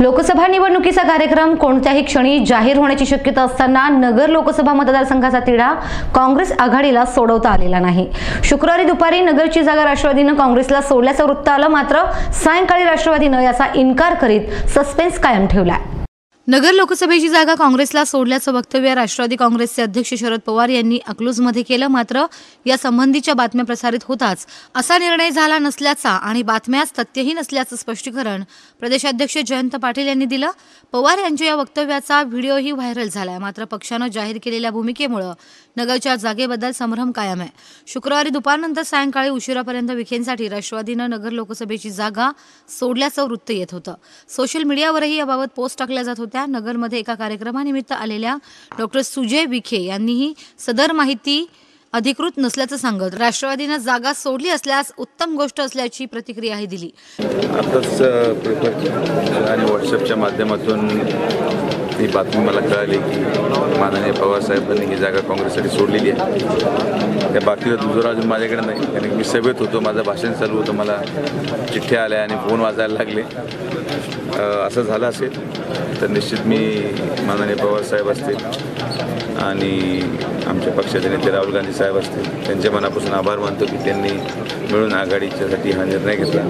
लोकसभा निवडणुकीचा कार्यक्रम कोणत्याही क्षणी जाहीर होण्याची शक्यता असताना नगर लोकसभा मतदारसंघाचा तिढा काँग्रेस आघाडीला सोडवता आलेला नाही. शुक्रवारी दुपारी नगरची जागा राष्ट्रवादीनं काँग्रेसला सोडल्याचं वृत्त आलं मात्र सायंकाळी राष्ट्रवादीनं याचा इन्कार करीत सस्पेन्स कायम ठेवलाय. नगर लोकसभेची जागा काँग्रेसला सोडल्याचं वक्तव्य राष्ट्रवादी काँग्रेसचे अध्यक्ष शरद पवार यांनी अकलूजमध्ये केलं. मात्र या संबंधीच्या बातम्या प्रसारित होताच. असा निर्णय झाला नसल्याचा आणि बातम्यास तथ्यही नसल्याचं स्पष्टीकरण प्रदेशाध्यक्ष जयंत पाटील यांनी दिलं. पवार यांच्या या वक्तव्याचा व्हिडिओही व्हायरल झालाय. मात्र पक्षानं जाहीर केलेल्या भूमिकेमुळं नगरच्या जागेबद्दल संभ्रम कायम आहे. शुक्रवारी दुपारनंतर सायंकाळी उशिरापर्यंत विखेंसाठी राष्ट्रवादीनं नगर लोकसभेची जागा सोडल्याचं वृत्त येत होतं. सोशल मीडियावरही याबाबत पोस्ट टाकल्या जात होत्या. नगरमध्ये एका कार्यक्रमानिमित्त आलेल्या डॉक्टर सुजय विखे यांनीही सदर माहिती अधिकृत नसल्याचं सांगत राष्ट्रवादीनं जागा सोडली असल्यास उत्तम गोष्ट असल्याची प्रतिक्रियाही दिली. आताच पेपर आणि व्हॉट्सअपच्या माध्यमातून ही बातमी मला कळाली की माननीय पवारसाहेबांनी ही जागा काँग्रेससाठी सोडलेली आहे. त्या बातमीचा दुजोरा अजून माझ्याकडे नाही. कारण मी सभेत होतो माझं भाषण चालू होतं मला चिठ्ठ्या आल्या आणि फोन वाजायला लागले. असं झालं असेल तर निश्चित मी माननीय पवारसाहेब असतील. आणि आमच्या पक्षाचे नेते राहुल गांधी साहेब असतील त्यांच्या मनापासून आभार मानतो की त्यांनी मिळून आघाडीच्यासाठी हा निर्णय घेतला.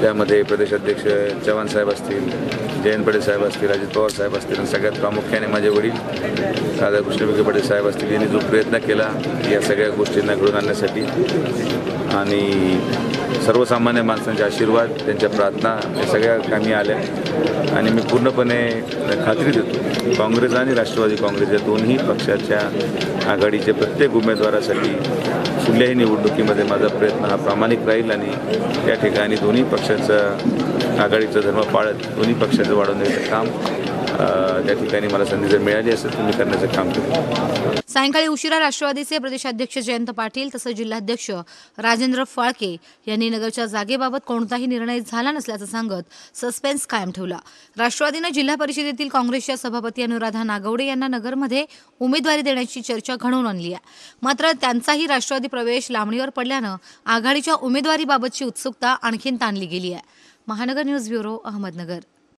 त्यामध्ये प्रदेशाध्यक्ष चव्हाण साहेब असतील जयंत पडे साहेब असतील अजित पवार साहेब असतील आणि सगळ्यात प्रामुख्याने माझे वडील राधाकृष्ण विखे पडे साहेब असतील यांनी जो प्रयत्न केला या सगळ्या गोष्टींना घडून आणण्यासाठी. आणि सर्वसामान्य माणसांचे आशीर्वाद त्यांच्या प्रार्थना या सगळ्या कामी आल्या. आणि मी पूर्णपणे खात्री देतो काँग्रेस आणि राष्ट्रवादी काँग्रेस या दोन्ही पक्षाच्या आघाडीच्या प्रत्येक उमेदवारासाठी कुठल्याही निवडणुकीमध्ये माझा प्रयत्न हा प्रामाणिक राहील आणि त्या ठिकाणी दोन्ही पक्षाचा आघाडीचा धर्म पाळत दोन्ही पक्षाचं वाढवण्याचं काम त्या ठिकाणी मला संधी जर मिळाली असेल तर मी करण्याचं काम करेन. सायंकाळी उशिरा राष्ट्रवादीचे प्रदेशाध्यक्ष जयंत पाटील तसंच जिल्हाध्यक्ष राजेंद्र फाळके यांनी नगरच्या जागेबाबत कोणताही निर्णय झाला नसल्याचं सांगत सस्पेन्स कायम ठेवला. राष्ट्रवादीनं जिल्हा परिषदेतील काँग्रेसच्या सभापती अनुराधा नागवडे यांना नगरमध्ये उमेदवारी देण्याची चर्चा घडवून आणली आहे. मात्र त्यांचाही राष्ट्रवादी प्रवेश लांबणीवर पडल्यानं आघाडीच्या उमेदवारीबाबतची उत्सुकता आणखीन ताणली गेली आहे. महानगर न्यूज ब्युरो अहमदनगर.